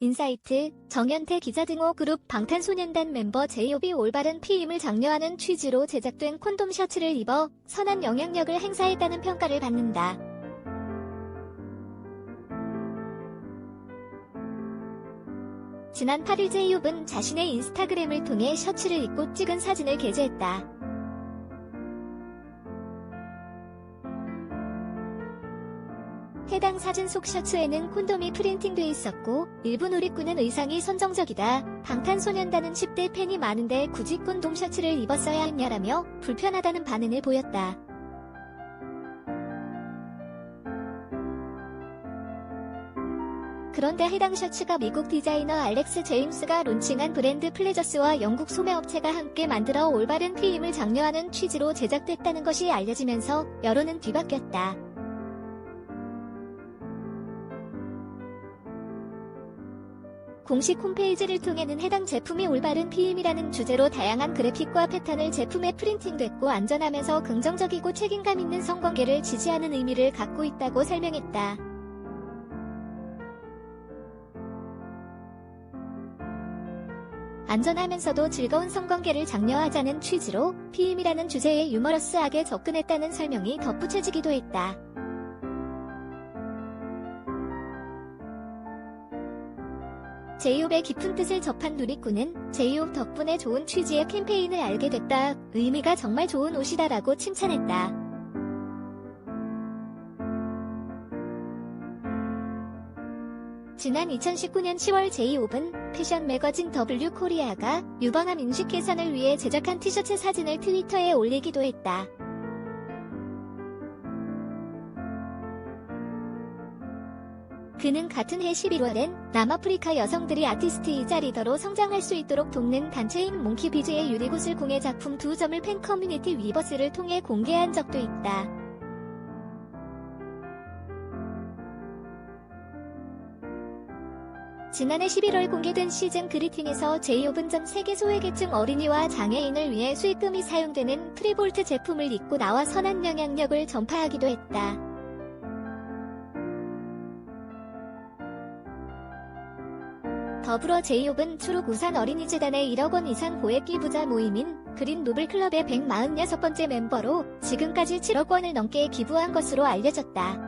인사이트, 정현태 기자 등호 그룹 방탄소년단 멤버 제이홉이 올바른 피임을 장려하는 취지로 제작된 콘돔 셔츠를 입어 선한 영향력을 행사했다는 평가를 받는다. 지난 8일 제이홉은 자신의 인스타그램을 통해 셔츠를 입고 찍은 사진을 게재했다. 해당 사진 속 셔츠에는 콘돔이 프린팅돼 있었고 일부 누리꾼은 의상이 선정적이다. 방탄소년단은 10대 팬이 많은데 굳이 콘돔 셔츠를 입었어야 했냐라며 불편하다는 반응을 보였다. 그런데 해당 셔츠가 미국 디자이너 알렉스 제임스가 론칭한 브랜드 플레저스와 영국 소매업체가 함께 만들어 올바른 피임을 장려하는 취지로 제작됐다는 것이 알려지면서 여론은 뒤바뀌었다. 공식 홈페이지를 통해는 해당 제품이 올바른 피임이라는 주제로 다양한 그래픽과 패턴을 제품에 프린팅됐고 안전하면서 긍정적이고 책임감 있는 성관계를 지지하는 의미를 갖고 있다고 설명했다. 안전하면서도 즐거운 성관계를 장려하자는 취지로 피임이라는 주제에 유머러스하게 접근했다는 설명이 덧붙여지기도 했다. 제이홉의 깊은 뜻을 접한 누리꾼은 제이홉 덕분에 좋은 취지의 캠페인을 알게 됐다. 의미가 정말 좋은 옷이다라고 칭찬했다. 지난 2019년 10월 제이홉은 패션 매거진 W 코리아가 유방암 인식 개선을 위해 제작한 티셔츠 사진을 트위터에 올리기도 했다. 그는 같은 해 11월엔 남아프리카 여성들이 아티스트이자 리더로 성장할 수 있도록 돕는 단체인 몽키비즈의 유리구슬 공예 작품 두 점을 팬 커뮤니티 위버스를 통해 공개한 적도 있다. 지난해 11월 공개된 시즌 그리팅에서 제이홉은 전 세계 소외계층 어린이와 장애인을 위해 수익금이 사용되는 프리볼트 제품을 입고 나와 선한 영향력을 전파하기도 했다. 더불어 제이홉은 추록 우산 어린이재단의 1억 원 이상 고액 기 부자 모임인 그린 노블클럽의 146번째 멤버로 지금까지 7억 원을 넘게 기부한 것으로 알려졌다.